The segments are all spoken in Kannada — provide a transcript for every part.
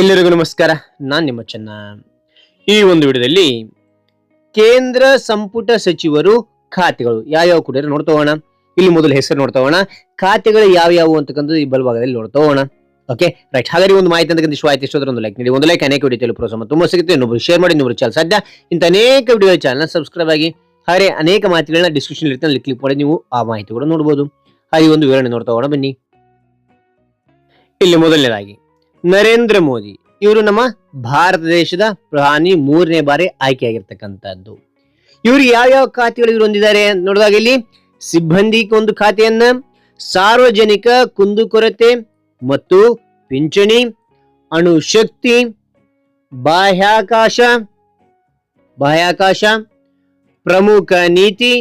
ಎಲ್ಲರಿಗೂ ನಮಸ್ಕಾರ. ನಾನು ನಿಮ್ಮ ಚೆನ್ನ. ಈ ಒಂದು ವಿಡಿಯೋದಲ್ಲಿ ಕೇಂದ್ರ ಸಂಪುಟ ಸಚಿವರು ಖಾತೆಗಳು ಯಾವ್ಯಾವ ಕೂಡ ನೋಡ್ತಾ ಹೋಗೋಣ. ಇಲ್ಲಿ ಮೊದಲು ಹೆಸರು ನೋಡ್ತಾ ಹೋಗೋಣ. ಖಾತೆಗಳು ಯಾವ್ಯಾವು ಅಂತಕ್ಕಂಥದ್ದು ಈ ಬಲಭಾಗದಲ್ಲಿ ನೋಡ್ತಾ ಹೋಗೋಣ. ಓಕೆ ರೈಟ್ ಹಾಗಾದ್ರೆ ಒಂದು ಮಾಹಿತಿ ಅಂತಕ್ಕಂಥ ಇಷ್ಟ ಆಯ್ತು ಒಂದು ಲೈಕ್ ನೀಡಿ. ಒಂದು ಲೈಕ್ ಅನೇಕ ವಿಡಿಯೋ ಪ್ರೋತ್ಸಾಹ ತುಂಬ ಸಿಗುತ್ತೆ. ಇನ್ನೊಬ್ರು ಶೇರ್ ಮಾಡಿ, ಇನ್ನೊಬ್ರು ಚಾನಲ್ ಸಾಧ್ಯ. ಇಂಥ ಅನೇಕ ವಿಡಿಯೋ ಚಾನಲ್ ಸಬ್ಸ್ಕ್ರೈಬ್ ಆಗಿ. ಹಾಗೆ ಅನೇಕ ಮಾಹಿತಿಗಳನ್ನ ಡಿಸ್ಕ್ರಿಪ್ಷನ್ ಇರ್ತಾನೆ ಅಲ್ಲಿ ಕ್ಲಿಕ್ ಮಾಡಿ ನೀವು ಆ ಮಾಹಿತಿ ಕೂಡ ನೋಡ್ಬೋದು. ಹಾಗೆ ಒಂದು ವಿವರಣೆ ನೋಡ್ತಾ ಹೋಗೋಣ ಬನ್ನಿ. ಇಲ್ಲಿ ಮೊದಲನೇದಾಗಿ. ನರೇಂದ್ರ ಮೋದಿ. ಇವರು ನಮ್ಮ ಭಾರತ ದೇಶದ ಪ್ರಧಾನಿ ಮೂರನೇ ಬಾರಿ ಆಯ್ಕೆಯಾಗಿರ್ತಕ್ಕಂಥದ್ದು. ಇವರು ಯಾವ ಖಾತೆಗಳು ಇವರು ಹೊಂದಿದ್ದಾರೆ ನೋಡಿದಾಗ ಇಲ್ಲಿ ಸಿಬ್ಬಂದಿ ಒಂದು ಖಾತೆಯನ್ನ, ಸಾರ್ವಜನಿಕ ಕುಂದುಕೊರತೆ ಮತ್ತು ಪಿಂಚಣಿ ಅಣುಶಕ್ತಿ ಬಾಹ್ಯಾಕಾಶ ಬಾಹ್ಯಾಕಾಶ, ಪ್ರಮುಖ ನೀತಿ,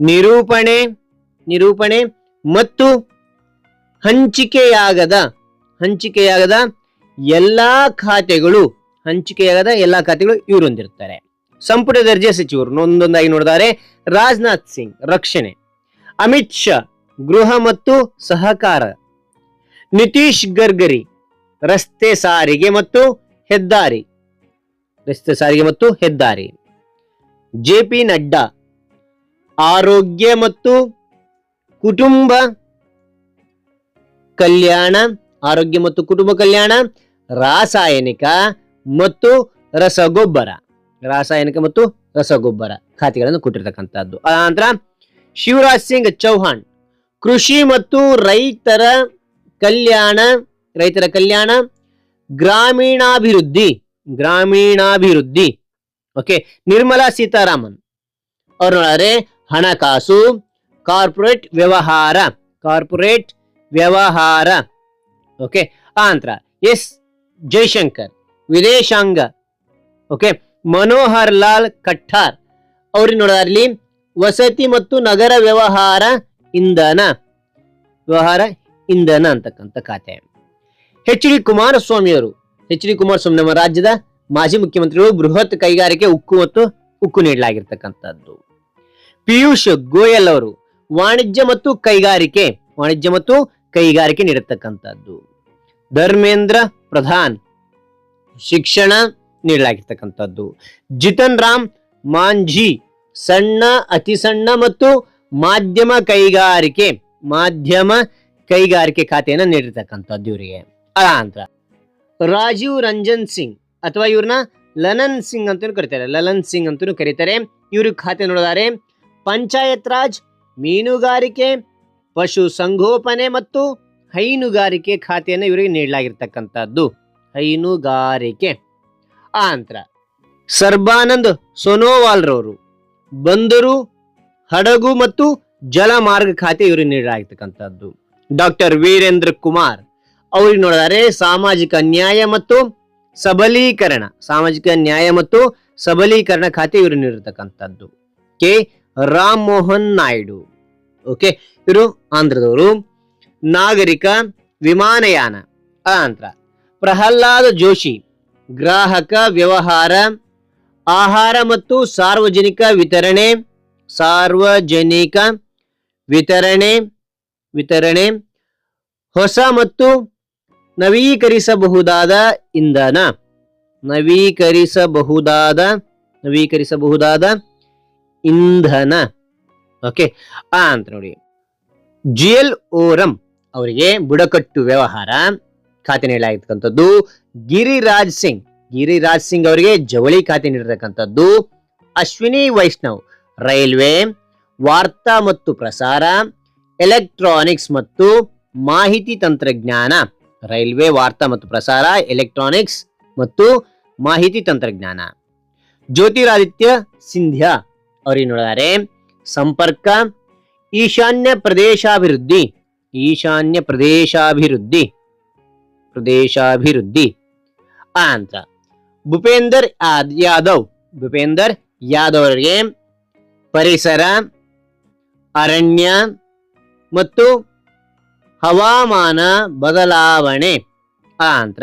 ನಿರೂಪಣೆ ನಿರೂಪಣೆ ಮತ್ತು ಹಂಚಿಕೆಯಾಗದ ಹಂಚಿಕೆಯಾಗದ ಎಲ್ಲ ಖಾತೆಗಳು, ಹಂಚಿಕೆಯಾಗದ ಎಲ್ಲ ಖಾತೆಗಳು ಇವರೊಂದಿರ್ತಾರೆ ಸಂಪುಟ ದರ್ಜೆ ಸಚಿವರು ಒಂದೊಂದಾಗಿ ನೋಡಿದರೆ ರಾಜನಾಥ್ ಸಿಂಗ್ ರಕ್ಷಣೆ, ಅಮಿತ್ ಶಾ ಗೃಹ ಮತ್ತು ಸಹಕಾರ, ನಿತೀಶ್ ಗರ್ಗರಿ ರಸ್ತೆ ಸಾರಿಗೆ ಮತ್ತು ಹೆದ್ದಾರಿ, ರಸ್ತೆ ಸಾರಿಗೆ ಮತ್ತು ಹೆದ್ದಾರಿ, ಜೆ ಪಿ ನಡ್ಡಾ ಆರೋಗ್ಯ ಮತ್ತು ಕುಟುಂಬ ಕಲ್ಯಾಣ ಆರೋಗ್ಯ ಮತ್ತು ಕುಟುಂಬ ಕಲ್ಯಾಣ, ರಾಸಾಯನಿಕ ಮತ್ತು ರಸಗೊಬ್ಬರ. ರಾಸಾಯನಿಕ ಮತ್ತು ರಸಗೊಬ್ಬರ ಖಾತೆಗಳನ್ನು ಕೊಟ್ಟಿರ್ತಕ್ಕಂಥದ್ದು. ನಂತರ ಶಿವರಾಜ್ ಸಿಂಗ್ ಚೌಹಾಣ್, ಕೃಷಿ ಮತ್ತು ರೈತರ ಕಲ್ಯಾಣ ರೈತರ ಕಲ್ಯಾಣ, ಗ್ರಾಮೀಣಾಭಿವೃದ್ಧಿ ಗ್ರಾಮೀಣಾಭಿವೃದ್ಧಿ. ಓಕೆ, ನಿರ್ಮಲಾ ಸೀತಾರಾಮನ್. ಅವ್ರು ನೋಡಿದ್ರೆ ಹಣಕಾಸು, ಕಾರ್ಪೊರೇಟ್ ವ್ಯವಹಾರ ಕಾರ್ಪೊರೇಟ್ ವ್ಯವಹಾರ. ಓಕೆ ಆಂತರ ಎಸ್ ಜೈಶಂಕರ್ ವಿದೇಶಾಂಗ ಓಕೆ ಮನೋಹರ್ ಲಾಲ್ ಕಟ್ಟಾರ್ ಅವ್ರಿಗೆ ನೋಡೋದ್ರಲ್ಲಿ ವಸತಿ ಮತ್ತು ನಗರ ವ್ಯವಹಾರ ಇಂಧನ ವ್ಯವಹಾರ ಇಂಧನ ಅಂತಕ್ಕಂಥ ಖಾತೆ ಎಚ್ ಡಿ ಕುಮಾರಸ್ವಾಮಿ ಅವರು ಎಚ್ ಡಿ ಕುಮಾರಸ್ವಾಮಿ ನಮ್ಮ ರಾಜ್ಯದ ಮಾಜಿ ಮುಖ್ಯಮಂತ್ರಿಗಳು ಬೃಹತ್ ಕೈಗಾರಿಕೆ ಉಕ್ಕು ಮತ್ತು ಉಕ್ಕು ನೀಡಲಾಗಿರ್ತಕ್ಕಂಥದ್ದು ಪಿಯೂಷ್ ಗೋಯಲ್ ಅವರು ವಾಣಿಜ್ಯ ಮತ್ತು ಕೈಗಾರಿಕೆ ವಾಣಿಜ್ಯ ಮತ್ತು ಕೈಗಾರಿಕೆ ನೀಡತಕ್ಕಂಥದ್ದು ಧರ್ಮೇಂದ್ರ ಪ್ರಧಾನ್ ಶಿಕ್ಷಣ ನೀಡಲಾಗಿರ್ತಕ್ಕಂಥದ್ದು. ಜಿತನ್ ರಾಮ್, ಮಾಂಝಿ, ಸಣ್ಣ, ಅತಿ ಸಣ್ಣ ಮತ್ತು ಮಾಧ್ಯಮ ಕೈಗಾರಿಕೆ ಮಾಧ್ಯಮ ಕೈಗಾರಿಕೆ ಖಾತೆಯನ್ನು ನೀಡಿರ್ತಕ್ಕಂಥದ್ದು ಇವರಿಗೆ. ಅನಂತರ ರಾಜೀವ್ ರಂಜನ್ ಸಿಂಗ್ ಅಥವಾ ಇವ್ರನ್ನ ಲಲನ್ ಸಿಂಗ್ ಅಂತಲೂ ಕರೀತಾರೆ. ಲಲನ್ ಸಿಂಗ್ ಅಂತಲೂ ಕರೀತಾರೆ. ಇವ್ರಿಗೆ ಖಾತೆ ನೋಡೋದಾರೆ. ಪಂಚಾಯತ್ ರಾಜ್, ಮೀನುಗಾರಿಕೆ, ಪಶು ಸಂಗೋಪನೆ ಮತ್ತು ಹೈನುಗಾರಿಕೆ ಖಾತೆಯನ್ನು ಇವರಿಗೆ ನೀಡಲಾಗಿರ್ತಕ್ಕಂಥದ್ದು. ಹೈನುಗಾರಿಕೆ. ಆಂತ್ರ ಸರ್ಬಾನಂದ್ ಸೋನೋವಾಲ್ ರವರು ಬಂದರು, ಹಡಗು ಮತ್ತು ಜಲಮಾರ್ಗ ಖಾತೆ ಇವರಿಗೆ ನೀಡಲಾಗಿರ್ತಕ್ಕಂಥದ್ದು. ಡಾಕ್ಟರ್ ವೀರೇಂದ್ರ ಕುಮಾರ್ ಅವ್ರಿಗೆ ನೋಡಿದರೆ ಸಾಮಾಜಿಕ ನ್ಯಾಯ ಮತ್ತು ಸಬಲೀಕರಣ, ಸಾಮಾಜಿಕ ನ್ಯಾಯ ಮತ್ತು ಸಬಲೀಕರಣ ಖಾತೆ ಇವರು ನೀಡಿರ್ತಕ್ಕಂಥದ್ದು. ಕೆ. ರಾಮ್ ಮೋಹನ್ ನಾಯ್ಡು. ಓಕೆ, ಇವರು ಆಂಧ್ರದವರು. ನಾಗರಿಕ ವಿಮಾನಯಾನ. ಅನಂತರ ಪ್ರಹ್ಲಾದ ಜೋಶಿ, ಗ್ರಾಹಕ ವ್ಯವಹಾರ, ಆಹಾರ ಮತ್ತು ಸಾರ್ವಜನಿಕ ವಿತರಣೆ ಸಾರ್ವಜನಿಕ ವಿತರಣೆ ವಿತರಣೆ, ಹೊಸ ಮತ್ತು ನವೀಕರಿಸಬಹುದಾದ ಇಂಧನ. ನವೀಕರಿಸಬಹುದಾದ ನವೀಕರಿಸಬಹುದಾದ ಇಂಧನ. ಓಕೆ ಆ ಅಂತ ನೋಡಿ. ಜಿ ಎಲ್ ಓರಂ ಅವರಿಗೆ ಬುಡಕಟ್ಟು ವ್ಯವಹಾರ ಖಾತೆ ನೀಡಲಾಗಿರ್ತಕ್ಕಂಥದ್ದು. ಗಿರಿರಾಜ್ ಸಿಂಗ್ ಗಿರಿರಾಜ್ ಸಿಂಗ್ ಅವರಿಗೆ ಜವಳಿ ಖಾತೆ ನೀಡಿರ್ತಕ್ಕಂಥದ್ದು ಅಶ್ವಿನಿ ವೈಷ್ಣವ್. ರೈಲ್ವೆ, ವಾರ್ತಾ ಮತ್ತು ಪ್ರಸಾರ, ಎಲೆಕ್ಟ್ರಾನಿಕ್ಸ್ ಮತ್ತು ಮಾಹಿತಿ ತಂತ್ರಜ್ಞಾನ. ರೈಲ್ವೆ, ವಾರ್ತಾ ಮತ್ತು ಪ್ರಸಾರ, ಎಲೆಕ್ಟ್ರಾನಿಕ್ಸ್ ಮತ್ತು ಮಾಹಿತಿ ತಂತ್ರಜ್ಞಾನ. ಜ್ಯೋತಿರಾದಿತ್ಯ ಸಿಂಧ್ಯಾ ಅವರಿಗೆ ನೋಡಿದರೆ ಸಂಪರ್ಕ, ಈಶಾನ್ಯ ಪ್ರದೇಶಾಭಿವೃದ್ಧಿ. ಈಶಾನ್ಯ ಪ್ರದೇಶಾಭಿವೃದ್ಧಿ ಪ್ರದೇಶಾಭಿವೃದ್ಧಿ ಆ ಅಂತ ಭೂಪೇಂದರ್ ಯಾದ್- ಯಾದವ್ ಭೂಪೇಂದರ್ ಯಾದವ್ ಅವರಿಗೆ ಪರಿಸರ, ಅರಣ್ಯ ಮತ್ತು ಹವಾಮಾನ ಬದಲಾವಣೆ. ಆ ನಂತರ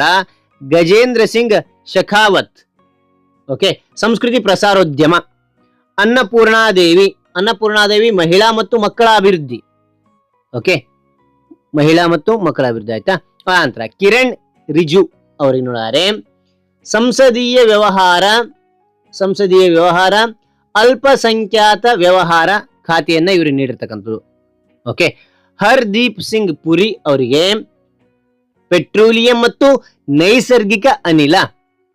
ಗಜೇಂದ್ರ ಸಿಂಗ್ ಶಖಾವತ್. ಓಕೆ. ಸಂಸ್ಕೃತಿ ಪ್ರಸಾರೋದ್ಯಮ. ಅನ್ನಪೂರ್ಣಾದೇವಿ. ಅನ್ನಪೂರ್ಣಾದೇವಿ ಮಹಿಳಾ ಮತ್ತು ಮಕ್ಕಳ ಅಭಿವೃದ್ಧಿ. ಓಕೆ. ಮಹಿಳಾ ಮತ್ತು ಮಕ್ಕಳ ಅಭಿವೃದ್ಧಿ ಆಯ್ತಾ? ಆ ನಂತರ ಕಿರಣ್ ರಿಜು ಅವರಿಗೆ ನೋಡಿದ್ದಾರೆ ಸಂಸದೀಯ ವ್ಯವಹಾರ ಸಂಸದೀಯ ವ್ಯವಹಾರ, ಅಲ್ಪಸಂಖ್ಯಾತ ವ್ಯವಹಾರ ಖಾತೆಯನ್ನ ಇವರು ನೀಡಿರ್ತಕ್ಕಂಥದ್ದು. ಓಕೆ? ಹರ್ದೀಪ್ ಸಿಂಗ್ ಪುರಿ ಅವರಿಗೆ ಪೆಟ್ರೋಲಿಯಂ ಮತ್ತು ನೈಸರ್ಗಿಕ ಅನಿಲ,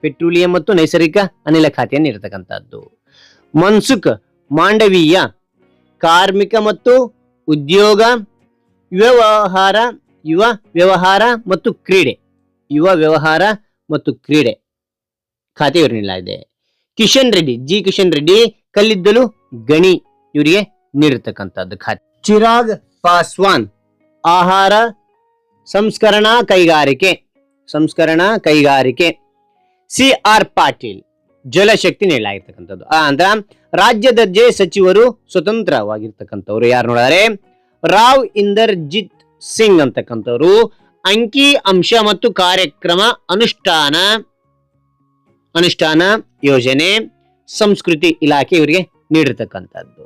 ಪೆಟ್ರೋಲಿಯಂ ಮತ್ತು ನೈಸರ್ಗಿಕ ಅನಿಲ ಖಾತೆಯನ್ನು ನೀಡತಕ್ಕಂಥದ್ದು ಮನ್ಸುಖ್, ಮಾಂಡವೀಯ, ಕಾರ್ಮಿಕ ಮತ್ತು ಉದ್ಯೋಗ ವ್ಯವಹಾರ, ಯುವ ವ್ಯವಹಾರ ಮತ್ತು ಕ್ರೀಡೆ. ಯುವ ವ್ಯವಹಾರ ಮತ್ತು ಕ್ರೀಡೆ. ಖಾತೆ ಇವರು ನೀಡಲಾಗಿದೆ. ಕಿಶನ್ ರೆಡ್ಡಿ, ಜಿ ಕಿಶನ್ ರೆಡ್ಡಿ ಕಲ್ಲಿದ್ದಲು ಗಣಿ ಇವರಿಗೆ ನೀಡಿರ್ತಕ್ಕಂಥದ್ದು ಖಾತೆ. ಚಿರಾಗ್ ಪಾಸ್ವಾನ್, ಆಹಾರ ಸಂಸ್ಕರಣಾ ಕೈಗಾರಿಕೆ. ಸಂಸ್ಕರಣಾ ಕೈಗಾರಿಕೆ. ಸಿ ಆರ್ ಪಾಟೀಲ್, ಜಲಶಕ್ತಿ ನೀಡಲಾಗಿರ್ತಕ್ಕಂಥದ್ದು. ಆ ಅಂದ್ರ ರಾಜ್ಯ ದರ್ಜೆ ಸಚಿವರು ಸ್ವತಂತ್ರವಾಗಿರ್ತಕ್ಕಂಥವ್ರು ಯಾರು ನೋಡಿದರೆ? ರಾವ್ ಇಂದರ್ಜಿತ್ ಸಿಂಗ್ ಅಂತಕ್ಕಂಥವ್ರು. ಅಂಕಿ, ಅಂಶ ಮತ್ತು ಕಾರ್ಯಕ್ರಮ ಅನುಷ್ಠಾನ ಅನುಷ್ಠಾನ ಯೋಜನೆ, ಸಂಸ್ಕೃತಿ ಇಲಾಖೆ ಇವರಿಗೆ ನೀಡಿರ್ತಕ್ಕಂಥದ್ದು.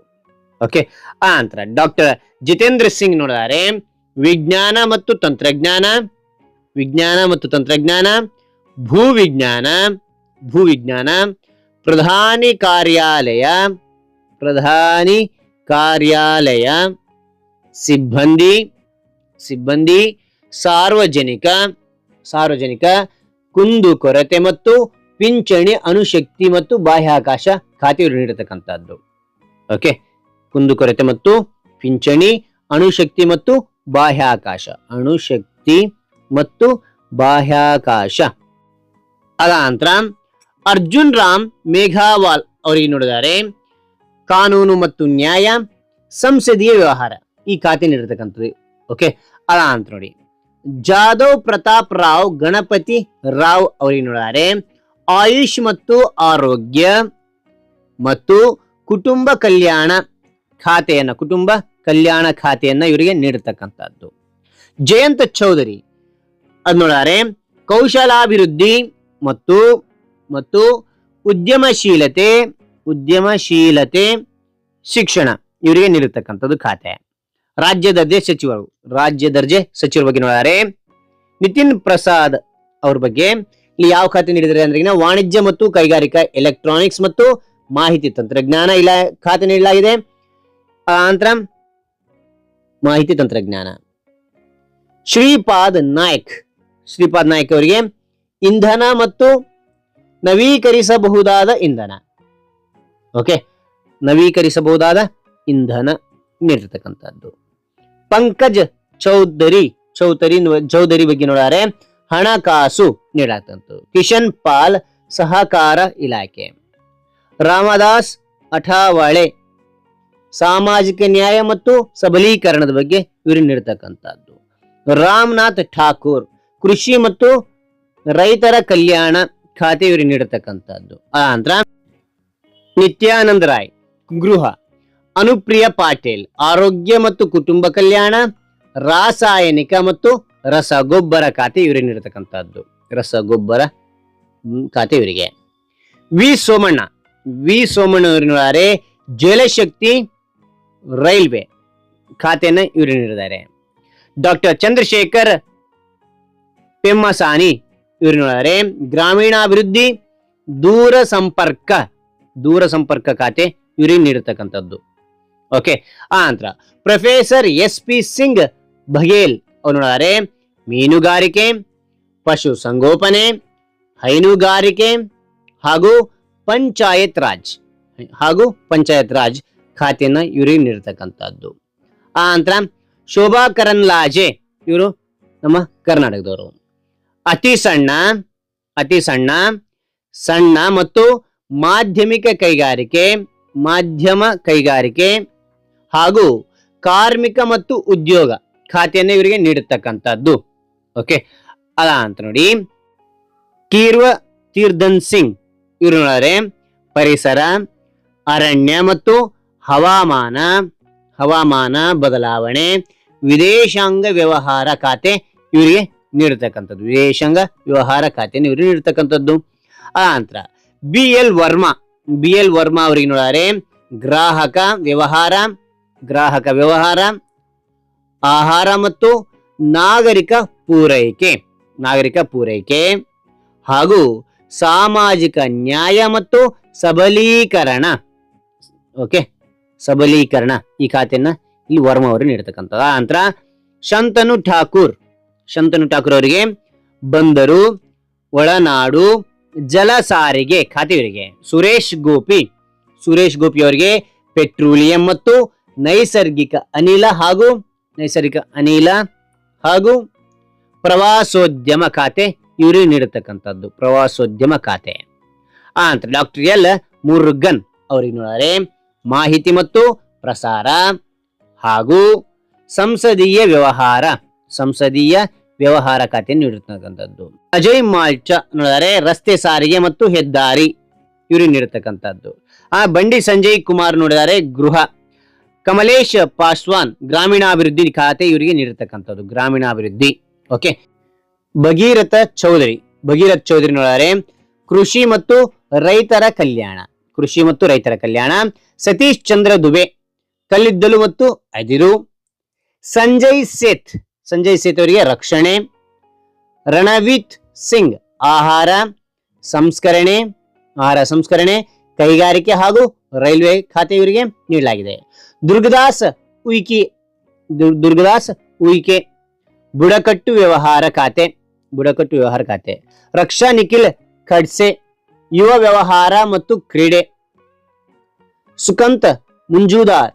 ಓಕೆ ಆ ಡಾಕ್ಟರ್ ಜಿತೇಂದ್ರ ಸಿಂಗ್ ನೋಡಿದರೆ. ವಿಜ್ಞಾನ ಮತ್ತು ತಂತ್ರಜ್ಞಾನ, ವಿಜ್ಞಾನ ಮತ್ತು ತಂತ್ರಜ್ಞಾನ, ಭೂವಿಜ್ಞಾನ ಭೂವಿಜ್ಞಾನ, ಪ್ರಧಾನಿ ಕಾರ್ಯಾಲಯ ಪ್ರಧಾನಿ ಕಾರ್ಯಾಲಯ ಸಿಬ್ಬಂದಿ ಸಿಬ್ಬಂದಿ, ಸಾರ್ವಜನಿಕ ಸಾರ್ವಜನಿಕ ಕುಂದುಕೊರತೆ ಮತ್ತು ಪಿಂಚಣಿ, ಅಣುಶಕ್ತಿ ಮತ್ತು ಬಾಹ್ಯಾಕಾಶ ಖಾತೆಯನ್ನು ನೀಡತಕ್ಕಂಥದ್ದು ಓಕೆ ಕುಂದುಕೊರತೆ ಮತ್ತು ಪಿಂಚಣಿ, ಅಣುಶಕ್ತಿ ಮತ್ತು ಬಾಹ್ಯಾಕಾಶ. ಅಣುಶಕ್ತಿ ಮತ್ತು ಬಾಹ್ಯಾಕಾಶ. ಅದ ನಂತರ ಅರ್ಜುನ್ ರಾಮ್ ಮೇಘಾವಾಲ್ ಅವರಿಗೆ ನೋಡಿದ್ದಾರೆ. ಕಾನೂನು ಮತ್ತು ನ್ಯಾಯ, ಸಂಸದೀಯ ವ್ಯವಹಾರ. ಈ ಖಾತೆ ನೀಡಿರ್ತಕ್ಕಂಥದ್ದು ಓಕೆ ಅದ ಅಂತ ನೋಡಿ. ಜಾದವ್ ಪ್ರತಾಪ್ ರಾವ್, ಗಣಪತಿ ರಾವ್ ಅವರಿಗೆ ನೋಡಿದ್ದಾರೆ ಆಯುಷ್ ಮತ್ತು ಆರೋಗ್ಯ ಮತ್ತು ಕುಟುಂಬ ಕಲ್ಯಾಣ ಖಾತೆಯನ್ನ, ಕುಟುಂಬ ಕಲ್ಯಾಣ ಖಾತೆಯನ್ನ ಇವರಿಗೆ ನೀಡತಕ್ಕಂಥದ್ದು. ಜಯಂತ ಚೌಧರಿ, ಅದ್ ನೋಡಿದರೆ ಕೌಶಲಾಭಿವೃದ್ಧಿ ಮತ್ತು ಮತ್ತು ಉದ್ಯಮಶೀಲತೆ ಉದ್ಯಮಶೀಲತೆ, ಶಿಕ್ಷಣ ಇವರಿಗೆ ನೀಡಿರ್ತಕ್ಕಂಥದ್ದು ಖಾತೆ. ರಾಜ್ಯ ದರ್ಜೆ ಸಚಿವರು, ರಾಜ್ಯ ದರ್ಜೆ ಸಚಿವರ ಬಗ್ಗೆ ನೋಡಿದ್ದಾರೆ ನಿತಿನ್ ಪ್ರಸಾದ್ ಅವ್ರ ಬಗ್ಗೆ ಇಲ್ಲಿ ಯಾವ ಖಾತೆ ನೀಡಿದ್ದಾರೆ ಅಂದ್ರೆ ವಾಣಿಜ್ಯ ಮತ್ತು ಕೈಗಾರಿಕಾ ಎಲೆಕ್ಟ್ರಾನಿಕ್ಸ್ ಮತ್ತು ಮಾಹಿತಿ ತಂತ್ರಜ್ಞಾನ ಇಲ್ಲ ಖಾತೆ ನೀಡಲಾಗಿದೆ. ನಂತರ ಮಾಹಿತಿ ತಂತ್ರಜ್ಞಾನ. ಶ್ರೀಪಾದ್ ನಾಯಕ್ ಶ್ರೀಪಾದ್ ನಾಯಕ್ ಅವರಿಗೆ ಇಂಧನ ಮತ್ತು ನವೀಕರಿಸಬಹುದಾದ ಇಂಧನ. ಓಕೆ ನವೀಕರಿಸಬಹುದಾದ ಇಂಧನ ನೀಡಿರ್ತಕ್ಕಂಥದ್ದು. ಪಂಕಜ್ ಚೌಧರಿ ಚೌಧರಿ ಚೌಧರಿ ಬಗ್ಗೆ ನೋಡಿದರೆ ಹಣಕಾಸು ನೀಡಲಾಗ್ತಂತು ಕಿಶನ್ ಪಾಲ್ ಸಹಕಾರ ಇಲಾಖೆ. ರಾಮದಾಸ್ ಅಠಾವಳೆ ಸಾಮಾಜಿಕ ನ್ಯಾಯ ಮತ್ತು ಸಬಲೀಕರಣದ ಬಗ್ಗೆ ಇವರು ನೀಡತಕ್ಕಂಥದ್ದು. ರಾಮನಾಥ್ ಠಾಕೂರ್ ಕೃಷಿ ಮತ್ತು ರೈತರ ಕಲ್ಯಾಣ ಖಾತೆ ಇವರು ನೀಡತಕ್ಕಂಥದ್ದು. ಆ ನಂತರ ನಿತ್ಯಾನಂದ ರಾಯ್ ಗೃಹ. ಅನುಪ್ರಿಯ ಪಾಟೀಲ್, ಆರೋಗ್ಯ ಮತ್ತು ಕುಟುಂಬ ಕಲ್ಯಾಣ, ರಾಸಾಯನಿಕ ಮತ್ತು ರಸಗೊಬ್ಬರ ಖಾತೆ ಇವರಿಗೆ ನೀಡತಕ್ಕಂಥದ್ದು ರಸಗೊಬ್ಬರ ಖಾತೆ ಇವರಿಗೆ. ವಿ ಸೋಮಣ್ಣ ವಿ ಸೋಮಣ್ಣ ಅವರಿದ್ದಾರೆ ಜಲಶಕ್ತಿ ರೈಲ್ವೆ ಖಾತೆಯನ್ನು ಇವರು ನೀಡಿದ್ದಾರೆ ಡಾಕ್ಟರ್ ಚಂದ್ರಶೇಖರ್ ಪೆಮ್ಮಸಾನಿ ಇವರು ನೋಡಿದರೆ ಗ್ರಾಮೀಣಾಭಿವೃದ್ಧಿ ದೂರ ಸಂಪರ್ಕ ದೂರ ಸಂಪರ್ಕ ಖಾತೆ ಇವರಿಗೆ ನೀಡತಕ್ಕಂಥದ್ದು ಓಕೆ ಆ ನಂತರ professor S P Singh Baghel, ಅವರು ನೋಡಿದರೆ ಮೀನುಗಾರಿಕೆ, ಪಶು ಸಂಗೋಪನೆ, ಹೈನುಗಾರಿಕೆ ಹಾಗೂ ಪಂಚಾಯತ್ ರಾಜ್, ಹಾಗೂ ಪಂಚಾಯತ್ ರಾಜ್ ಖಾತೆಯನ್ನು ಇವರಿಗೆ ನೀಡತಕ್ಕಂಥದ್ದು. ಆ ನಂತರ ಶೋಭಾ ಕರನ್ಲಾಜೆ ಇವರು ನಮ್ಮ ಕರ್ನಾಟಕದವರು. ಅತಿ ಸಣ್ಣ ಅತಿ ಸಣ್ಣ ಸಣ್ಣ ಮತ್ತು ಮಾಧ್ಯಮಿಕ ಕೈಗಾರಿಕೆ, ಮಾಧ್ಯಮ ಕೈಗಾರಿಕೆ ಹಾಗೂ ಕಾರ್ಮಿಕ ಮತ್ತು ಉದ್ಯೋಗ ಖಾತೆಯನ್ನು ಇವರಿಗೆ ನೀಡತಕ್ಕಂಥದ್ದು. ಓಕೆ ಅಲ್ಲ ಅಂತ ನೋಡಿ. ಕೀರ್ವ ತೀರ್ಧನ್ ಸಿಂಗ್. ಇವರು ನೋಡಿದ್ರೆ ಪರಿಸರ, ಅರಣ್ಯ ಮತ್ತು ಹವಾಮಾನ ಹವಾಮಾನ ಬದಲಾವಣೆ, ವಿದೇಶಾಂಗ ವ್ಯವಹಾರ ಖಾತೆ ಇವರಿಗೆ ನೀಡತಕ್ಕಂಥದ್ದು. ವಿದೇಶಾಂಗ ವ್ಯವಹಾರ ಖಾತೆಯನ್ನು ಇವರಿಗೆ ನೀಡತಕ್ಕಂಥದ್ದು. ನಂತರ B L Verma. B L Verma ಅವರಿಗೆ ನೋಡಿದ್ರೆ ಗ್ರಾಹಕ ವ್ಯವಹಾರ ಗ್ರಾಹಕ ವ್ಯವಹಾರ, ಆಹಾರ ಮತ್ತು ನಾಗರಿಕ ಪೂರೈಕೆ ನಾಗರಿಕ ಪೂರೈಕೆ ಹಾಗೂ ಸಾಮಾಜಿಕ ನ್ಯಾಯ ಮತ್ತು ಸಬಲೀಕರಣ. ಓಕೆ, ಸಬಲೀಕರಣ ಈ ಖಾತೆಯನ್ನ ಇಲ್ಲಿ ವರ್ಮ ಅವರು ನೀಡತಕ್ಕಂಥದ್ದು ನಂತರ ಶಂತನು ಠಾಕೂರ್ ಶಂತನು ಠಾಕೂರ್ ಅವರಿಗೆ ಬಂದರು, ಒಳನಾಡು ಜಲ ಸಾರಿಗೆ ಖಾತೆಯವರಿಗೆ ಸುರೇಶ್ ಗೋಪಿ ಸುರೇಶ್ ಗೋಪಿ ಅವರಿಗೆ ಪೆಟ್ರೋಲಿಯಂ ಮತ್ತು ನೈಸರ್ಗಿಕ ಅನಿಲ ಹಾಗೂ ನೈಸರ್ಗಿಕ ಅನಿಲ ಹಾಗೂ ಪ್ರವಾಸೋದ್ಯಮ ಖಾತೆ ಇವರಿಗೆ ನೀಡತಕ್ಕಂಥದ್ದು, ಪ್ರವಾಸೋದ್ಯಮ ಖಾತೆ. ಆ ನಂತರ ಡಾಕ್ಟರ್ ಎಲ್ ಮುರುಗನ್ ಅವರಿಗೆ ನೋಡಿದರೆ ಮಾಹಿತಿ ಮತ್ತು ಪ್ರಸಾರ ಹಾಗೂ ಸಂಸದೀಯ ವ್ಯವಹಾರ ಸಂಸದೀಯ ವ್ಯವಹಾರ ಖಾತೆ ನೀಡಿರ್ತಕ್ಕಂಥದ್ದು ಅಜಯ್ ಮಾಲ್ಚ ನೋಡಿದರೆ ರಸ್ತೆ ಸಾರಿಗೆ ಮತ್ತು ಹೆದ್ದಾರಿ ಇವರಿಗೆ ನೀಡತಕ್ಕಂಥದ್ದು. ಆ ಬಂಡಿ ಸಂಜಯ್ ಕುಮಾರ್ ನೋಡಿದರೆ ಗೃಹ ಕಮಲೇಶ್ ಪಾಸ್ವಾನ್ ಗ್ರಾಮೀಣಾಭಿವೃದ್ಧಿ ಖಾತೆ ಇವರಿಗೆ ನೀಡಿರ್ತಕ್ಕಂಥದ್ದು, ಗ್ರಾಮೀಣಾಭಿವೃದ್ಧಿ. ಓಕೆ ಭಗೀರಥ ಚೌಧರಿ, ಭಗೀರಥ್ ಚೌಧರಿ ನೋಡಿದರೆ ಕೃಷಿ ಮತ್ತು ರೈತರ ಕಲ್ಯಾಣ, ಕೃಷಿ ಮತ್ತು ರೈತರ ಕಲ್ಯಾಣ, ಸತೀಶ್ ಚಂದ್ರ ದುಬೆ, ಕಲ್ಲಿದ್ದಲು ಮತ್ತು ಅದಿರು, ಸಂಜಯ್ ಸೇತ್ ಸಂಜಯ್ ಸೇತ್ ಅವರಿಗೆ ರಕ್ಷಣೆ, ರಣವೀತ್ ಸಿಂಗ್ ಆಹಾರ ಸಂಸ್ಕರಣೆ ಆಹಾರ ಸಂಸ್ಕರಣೆ, ಕೈಗಾರಿಕೆ ಹಾಗೂ ರೈಲ್ವೆ ಖಾತೆ ಇವರಿಗೆ ನೀಡಲಾಗಿದೆ. ದುರ್ಗದಾಸ್ ಉಯಿಕೆ ದುರ್ಗದಾಸ್ ಉಯಿಕೆ, ಬುಡಕಟ್ಟು ವ್ಯವಹಾರ ಖಾತೆ, ಬುಡಕಟ್ಟು ವ್ಯವಹಾರ ಖಾತೆ, ರಕ್ಷಾ ನಿಖಿಲ್ ಖಡ್ಸೆ, ಯುವ ವ್ಯವಹಾರ ಮತ್ತು ಕ್ರೀಡೆ. ಸುಕಂತ್ ಮುಂಜೂದಾರ್,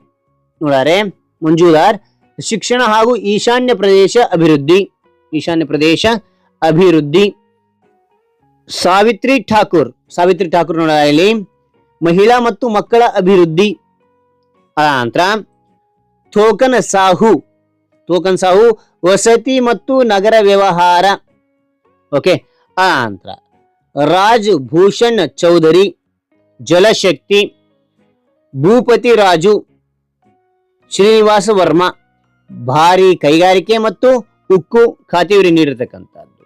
ನೋಡಾರೆ, ಮಂಜೂದಾರ್, ಶಿಕ್ಷಣ ಹಾಗೂ ಈಶಾನ್ಯ ಪ್ರದೇಶ ಅಭಿವೃದ್ಧಿ, ಈಶಾನ್ಯ ಪ್ರದೇಶ ಅಭಿವೃದ್ಧಿ. ಸಾವಿತ್ರಿ ಠಾಕೂರ್ ಸಾವಿತ್ರಿ ಠಾಕೂರ್ ನೋಡ ಮಹಿಳಾ ಮತ್ತು ಮಕ್ಕಳ ಅಭಿವೃದ್ಧಿ. ಆ ನಂತರ ಥೋಕನ್ ಸಾಹು ಥೋಕನ್ ಸಾಹು, ವಸತಿ ಮತ್ತು ನಗರ ವ್ಯವಹಾರ. ಓಕೆ ಆ ನಂತರ ರಾಜ್ ಭೂಷಣ್ ಚೌಧರಿ, ಜಲಶಕ್ತಿ, ಭೂಪತಿ ರಾಜು, ಶ್ರೀನಿವಾಸ ವರ್ಮ, ಭಾರಿ ಕೈಗಾರಿಕೆ ಮತ್ತು ಉಕ್ಕು ಖಾತೆಯವರಿ ನೀಡಿರತಕ್ಕಂಥದ್ದು.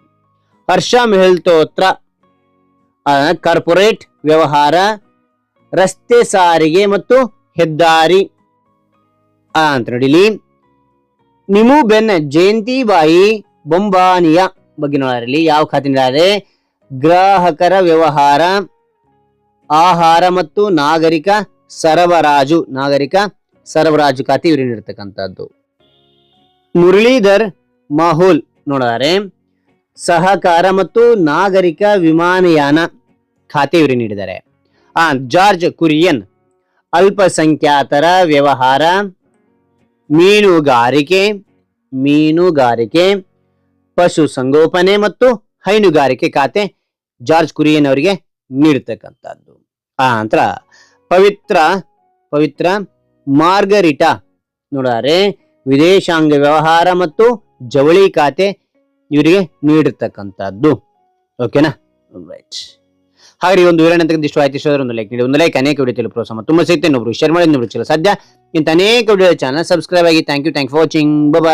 ಹರ್ಷ ಮೆಹಲ್ತೋತ್ರ ಕಾರ್ಪೊರೇಟ್ ವ್ಯವಹಾರ, ರಸ್ತೆ ಸಾರಿಗೆ ಮತ್ತು ಹೆದ್ದಾರಿ. ಅಂತ ನೋಡಿಲಿ. ನಿಮು ಬೆನ್ ಜಯಂತಿಬಾಯಿ ಬೊಂಬಾನಿಯ ಬಗ್ಗೆ ನೋಡಿ ಯಾವ ಖಾತೆ ನೀಡಾರೆ ಗ್ರಾಹಕರ ವ್ಯವಹಾರ, ಆಹಾರ ಮತ್ತು ನಾಗರಿಕ ಸರಬರಾಜು ನಾಗರಿಕ ಸರಬರಾಜು ಖಾತೆ ಇವರು ನೀಡತಕ್ಕಂಥದ್ದು ಮುರಳೀಧರ್ ಮಾಹುಲ್ ನೋಡಿದರೆ ಸಹಕಾರ ಮತ್ತು ನಾಗರಿಕ ವಿಮಾನಯಾನ ಖಾತೆ ಇವರು ನೀಡಿದ್ದಾರೆ. ಆ, ಜಾರ್ಜ್ ಕುರಿಯನ್ ಅಲ್ಪಸಂಖ್ಯಾತರ ವ್ಯವಹಾರ, ಮೀನುಗಾರಿಕೆ ಮೀನುಗಾರಿಕೆ ಪಶು ಸಂಗೋಪನೆ ಮತ್ತು ಹೈನುಗಾರಿಕೆ ಖಾತೆ ಜಾರ್ಜ್ ಕುರಿಯನ್ ಅವರಿಗೆ ನೀಡತಕ್ಕಂಥದ್ದು. ಆ ನಂತರ ಪವಿತ್ರ ಪವಿತ್ರ ಮಾರ್ಗರಿಟಾ ನೋಡಾರೆ, ವಿದೇಶಾಂಗ ವ್ಯವಹಾರ ಮತ್ತು ಜವಳಿ ಖಾತೆ ಇವರಿಗೆ ನೀಡಿರ್ತಕ್ಕಂಥದ್ದು. ಓಕೆನಾ ರೈಟ್ ಹಾಗೆ ಒಂದು ವಿವರಣೆ ಅಂತಕ್ಕಂಥ ಆಯ್ತು. ಇಷ್ಟ ಒಂದು ಲೈಕ್ ನೀಡಿ. ಒಂದು ಲೈಕ್ ಅನೇಕ ವಿಡಿಯೋ ಪ್ರೋತ್ಸಾಹ ಸಮ ತುಂಬ ಸಿಗ್ತೇನೆ. ಒಬ್ರು ಶೇರ್ ಮಾಡಿ, ಇನ್ನೊಬ್ರು ಸದ್ಯ ಇಂತ ಅನೇಕ ವಿಡಿಯೋ ಚಾನಲ್ ಸಬ್ಸ್ಕ್ರೈಬ್ ಆಗಿ. Thank you thank for watching bye